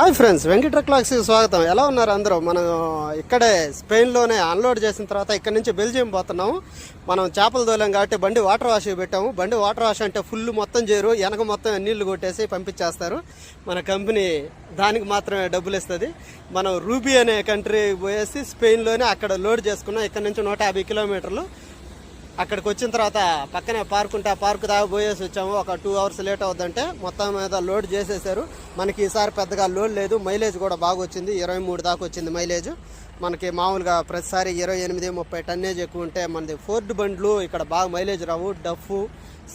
Hi friends Venkata క్లాక్స్కి స్వాగతం. ఎలా ఉన్నారు అందరూ? మనం ఇక్కడే స్పెయిన్లోనే అన్లోడ్ చేసిన తర్వాత ఇక్కడ నుంచి బెల్జియం పోతున్నాము. మనం చేపలు తోలాం కాబట్టి బండి వాటర్ వాష్ పెట్టాము. బండి వాటర్ వాష్ అంటే ఫుల్ మొత్తం చేరు వెనక మొత్తం నీళ్ళు కొట్టేసి పంపించేస్తారు. మన కంపెనీ దానికి మాత్రమే డబ్బులు ఇస్తుంది. మనం రూబీ అనే కంట్రీ పోయేసి స్పెయిన్లోనే అక్కడ లోడ్ చేసుకున్నాం. ఇక్కడ నుంచి నూట యాభై కిలోమీటర్లు. అక్కడికి వచ్చిన తర్వాత పక్కనే పార్క్ ఉంటే ఆ పార్క్ దాకా పోయేసి వచ్చాము. ఒక టూ అవర్స్ లేట్ అవుద్దంటే మొత్తం మీద లోడ్ చేసేసారు. మనకి ఈసారి పెద్దగా లోడ్ లేదు. మైలేజ్ కూడా బాగా వచ్చింది. ఇరవై మూడు దాకా వచ్చింది మైలేజ్ మనకి మామూలుగా ప్రతిసారి ఇరవై ఎనిమిది ముప్పై టన్నేజ్ ఎక్కువ ఉంటే మనది ఫోర్డ్ బండ్లు ఇక్కడ బాగా మైలేజ్ రావు. డఫ్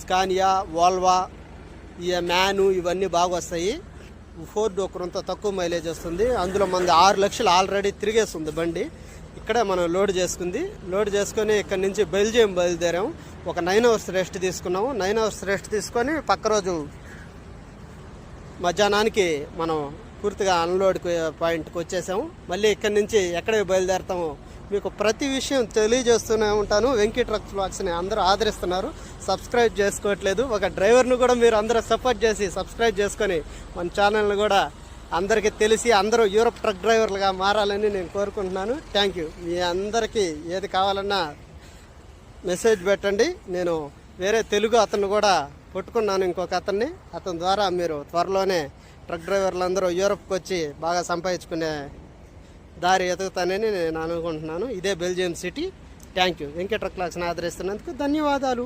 స్కానియా వాల్వా ఈ మ్యాను ఇవన్నీ బాగా వస్తాయి. ఫోర్డ్ ఒకరంత తక్కువ మైలేజ్ వస్తుంది. అందులో మనది ఆరు లక్షలు ఆల్రెడీ తిరిగేస్తుంది బండి. ఇక్కడే మనం లోడ్ చేసుకుంది. లోడ్ చేసుకొని ఇక్కడ నుంచి బెల్జియం బయలుదేరాము ఒక నైన్ అవర్స్ రెస్ట్ తీసుకున్నాము. నైన్ అవర్స్ రెస్ట్ తీసుకొని పక్క రోజు మధ్యాహ్నానికి మనం పూర్తిగా అన్లోడ్ పాయింట్కి వచ్చేసాము. మళ్ళీ ఇక్కడి నుంచి ఎక్కడికి బయలుదేరుతామో మీకు ప్రతి విషయం తెలియజేస్తూనే ఉంటాను. వెంకీ ట్రక్స్ బ్లాగ్స్ని అందరూ ఆదరిస్తున్నారు. సబ్స్క్రైబ్ చేసుకోవట్లేదు. ఒక డ్రైవర్ను కూడా మీరు అందరూ సపోర్ట్ చేసి సబ్స్క్రైబ్ చేసుకొని మన ఛానల్ని కూడా అందరికీ తెలిసి అందరూ యూరప్ ట్రక్ డ్రైవర్లుగా మారాలని నేను కోరుకుంటున్నాను. థ్యాంక్ యూ మీ అందరికీ ఏది కావాలన్నా మెసేజ్ పెట్టండి. నేను వేరే తెలుగు అతను కూడా కొట్టుకున్నాను ఇంకొక అతన్ని. అతని ద్వారా మీరు త్వరలోనే ట్రక్ డ్రైవర్లందరూ యూరప్కి వచ్చి బాగా సంపాదించుకునే దారి ఎదుగుతానని నేను అనుకుంటున్నాను. ఇదే Belgium city thank you Venkata truck క్లాస్ని ఆదరిస్తున్నందుకు ధన్యవాదాలు.